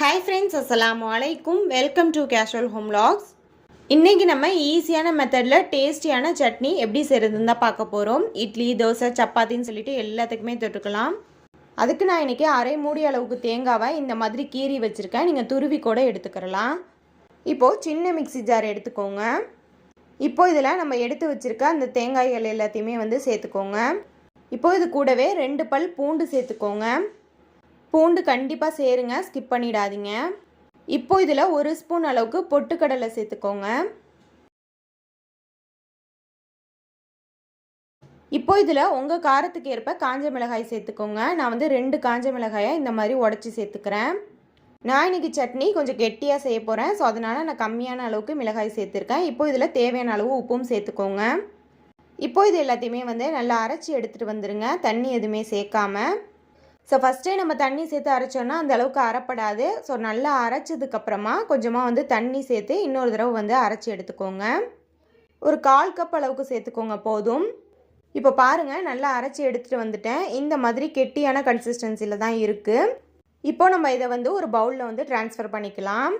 Hi friends அஸ்லாம் அலைக்கும் welcome to casual home logs இன்றைக்கி நம்ம ஈஸியான மெத்தடில் டேஸ்டியான சட்னி எப்படி செய்கிறதுன்னு தான் பார்க்க போகிறோம் இட்லி தோசை சப்பாத்தின்னு சொல்லிட்டு எல்லாத்துக்குமே தொட்டுக்கலாம். அதுக்கு நான் இன்றைக்கி அரை மூடி அளவுக்கு தேங்காவை இந்த மாதிரி கீறி வச்சுருக்கேன். நீங்கள் துருவி கூட எடுத்துக்கிறலாம் இப்போது சின்ன மிக்ஸி ஜார் எடுத்துக்கோங்க. இப்போ இதில் நம்ம எடுத்து வச்சுருக்க அந்த தேங்காய்கள் எல்லாத்தையுமே வந்து சேர்த்துக்கோங்க. இப்போ இது கூடவே ரெண்டு பல் பூண்டு சேர்த்துக்கோங்க. பூண்டு கண்டிப்பாக சேருங்க. ஸ்கிப் பண்ணிடாதீங்க. இப்போ இதில் ஒரு ஸ்பூன் அளவுக்கு பொட்டுக்கடலை சேர்த்துக்கோங்க. இப்போ இதில் உங்கள் காரத்துக்கு ஏற்ப காஞ்ச மிளகாய் சேர்த்துக்கோங்க. நான் வந்து ரெண்டு காஞ்ச மிளகாயை இந்த மாதிரி உடச்சி சேர்த்துக்கிறேன். நான் இன்னைக்கு சட்னி கொஞ்சம் கெட்டியாக செய்ய போகிறேன் ஸோ அதனால் நான் கம்மியான அளவுக்கு மிளகாய் சேர்த்துருக்கேன். இப்போ இதில் தேவையான அளவு உப்பும் சேர்த்துக்கோங்க. இப்போ இது எல்லாத்தையுமே வந்து நல்லா அரைச்சி எடுத்துகிட்டு வந்துடுங்க தண்ணி எதுவுமே சேர்க்காம. ஸோ ஃபஸ்ட்டே நம்ம தண்ணி சேர்த்து அரைச்சோன்னா அந்த அளவுக்கு அரைப்படாது. ஸோ நல்லா அரைச்சதுக்கப்புறமா கொஞ்சமாக வந்து தண்ணி சேர்த்து இன்னொரு தடவை வந்து அரைச்சி எடுத்துக்கோங்க. ஒரு கால் கப் அளவுக்கு சேர்த்துக்கோங்க போதும். இப்போ பாருங்கள் நல்லா அரைச்சி எடுத்துகிட்டு வந்துட்டேன். இந்த மாதிரி கெட்டியான கன்சிஸ்டன்சியில் தான் இருக்குது இப்போ நம்ம இதை வந்து ஒரு பவுலில் வந்து ட்ரான்ஸ்ஃபர் பண்ணிக்கலாம்.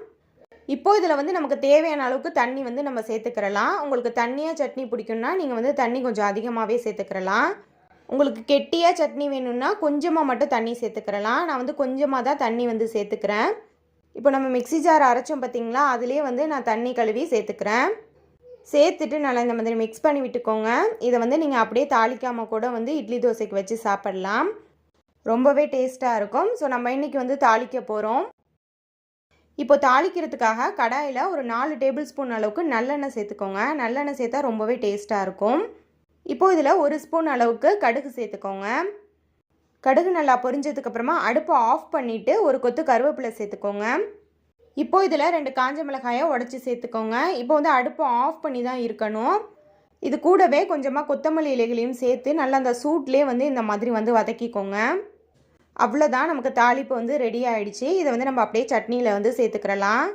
இப்போது இதில் வந்து நமக்கு தேவையான அளவுக்கு தண்ணி வந்து நம்ம சேர்த்துக்கிறலாம். உங்களுக்கு தண்ணியாக சட்னி பிடிக்கும்னா நீங்கள் வந்து தண்ணி கொஞ்சம் அதிகமாகவே சேர்த்துக்கிறலாம். உங்களுக்கு கெட்டியாக சட்னி வேணும்னா கொஞ்சமாக மட்டும் தண்ணி சேர்த்துக்கிறலாம். நான் வந்து கொஞ்சமாக தான் தண்ணி வந்து சேர்த்துக்கிறேன். இப்போ நம்ம மிக்ஸி ஜார் அரைச்சோம் பார்த்தீங்களா? அதுலேயே வந்து நான் தண்ணி கழுவி சேர்த்துக்கிறேன். சேர்த்துட்டு நல்லா இந்த மாதிரி மிக்ஸ் பண்ணி விட்டுக்கோங்க. இதை வந்து நீங்கள் அப்படியே தாளிக்காமல் கூட வந்து இட்லி தோசைக்கு வச்சு சாப்பிட்லாம். ரொம்பவே டேஸ்ட்டாக இருக்கும். ஸோ நம்ம இன்றைக்கி வந்து தாளிக்க போகிறோம் இப்போ தாளிக்கிறதுக்காக கடாயில் ஒரு நாலு டேபிள் ஸ்பூன் அளவுக்கு நல்லெண்ணெய் சேர்த்துக்கோங்க. நல்லெண்ணெய் சேர்த்தா ரொம்பவே டேஸ்ட்டாக இருக்கும். இப்போ இதில் ஒரு ஸ்பூன் அளவுக்கு கடுகு சேர்த்துக்கோங்க. கடுகு நல்லா பொரிஞ்சதுக்கப்புறமா அடுப்பை ஆஃப் பண்ணிவிட்டு ஒரு கொத்து கருவேப்பிலை சேர்த்துக்கோங்க. இப்போ இதில் ரெண்டு காஞ்ச மிளகாயை உடச்சி சேர்த்துக்கோங்க. இப்போ வந்து அடுப்பை ஆஃப் பண்ணி தான் இருக்கணும். இது கூடவே கொஞ்சமாக கொத்தமல்லி இலைகளையும் சேர்த்து நல்லா அந்த சூட்லேயே வந்து இந்த மாதிரி வந்து வதக்கிக்கோங்க. அவ்வளோதான் நமக்கு தாளிப்பு வந்து ரெடி ஆகிடுச்சு இதை வந்து நம்ம அப்படியே சட்னியில் வந்து சேர்த்துக்கிறலாம்.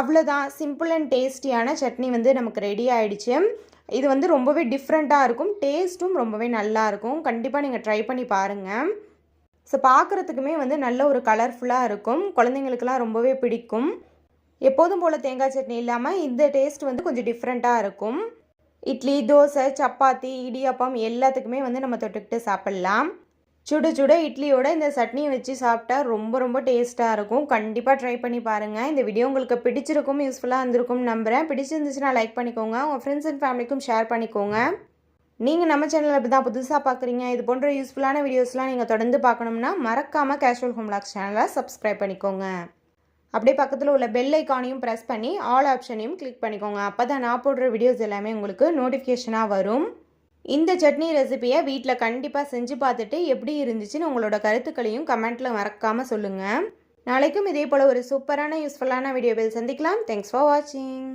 அவ்வளோதான் சிம்பிள் அண்ட் டேஸ்டியான சட்னி வந்து நமக்கு ரெடி ஆகிடுச்சு இது வந்து ரொம்பவே டிஃப்ரெண்ட்டாக இருக்கும். டேஸ்ட்டும் ரொம்பவே நல்லா இருக்கும். கண்டிப்பாக நீங்கள் ட்ரை பண்ணி பாருங்கள் ஸோ பார்க்குறதுக்குமே வந்து நல்ல ஒரு கலர்ஃபுல்லாக இருக்கும். குழந்தைங்களுக்கெல்லாம் ரொம்பவே பிடிக்கும். எப்போதும் போல் தேங்காய் சட்னி இல்லாமல் இந்த டேஸ்ட் வந்து கொஞ்சம் டிஃப்ரெண்ட்டாக இருக்கும். இட்லி தோசை சப்பாத்தி இடியாப்பம் எல்லாத்துக்குமே வந்து நம்ம தொட்டுக்கிட்டு சாப்பிட்லாம். சுட சுட இட்லியோட இந்த சட்னியை வச்சு சாப்பிட்டா ரொம்ப ரொம்ப டேஸ்ட்டாக இருக்கும். கண்டிப்பாக ட்ரை பண்ணி பாருங்கள் இந்த வீடியோ உங்களுக்கு பிடிச்சிருக்கும் யூஸ்ஃபுல்லாக இருந்திருக்கும் நம்புகிறேன் பிடிச்சிருந்துச்சுன்னா லைக் பண்ணிக்கோங்க. உங்கள் ஃப்ரெண்ட்ஸ் அண்ட் ஃபேமிலிக்கும் ஷேர் பண்ணிக்கோங்க. நீங்கள் நம்ம சேனலில் இப்போ தான் புதுசாக பார்க்குறீங்க இது போன்ற யூஸ்ஃபுல்லான வீடியோஸ்லாம் நீங்கள் தொடர்ந்து பார்க்கணும்னா மறக்காமல் கேஷுவல் ஹோம்லாக்ஸ் சேனலை சப்ஸ்கிரைப் பண்ணிக்கோங்க. அப்படியே பக்கத்தில் உள்ள பெல் ஐக்கானையும் ப்ரெஸ் பண்ணி ஆல் ஆப்ஷனையும் கிளிக் பண்ணிக்கோங்க. அப்போ தான் நான் போடுற வீடியோஸ் எல்லாமே உங்களுக்கு நோட்டிஃபிகேஷனாக வரும். இந்த சட்னி ரெசிபியை வீட்டில் கண்டிப்பாக செஞ்சு பார்த்துட்டு எப்படி இருந்துச்சுன்னு உங்களோட கருத்துக்களையும் கமெண்ட்டில் மறக்காமல் சொல்லுங்கள் நாளைக்கும் இதே போல் ஒரு சூப்பரான யூஸ்ஃபுல்லான வீடியோவில் சந்திக்கலாம். தேங்க்ஸ் ஃபார் வாட்சிங்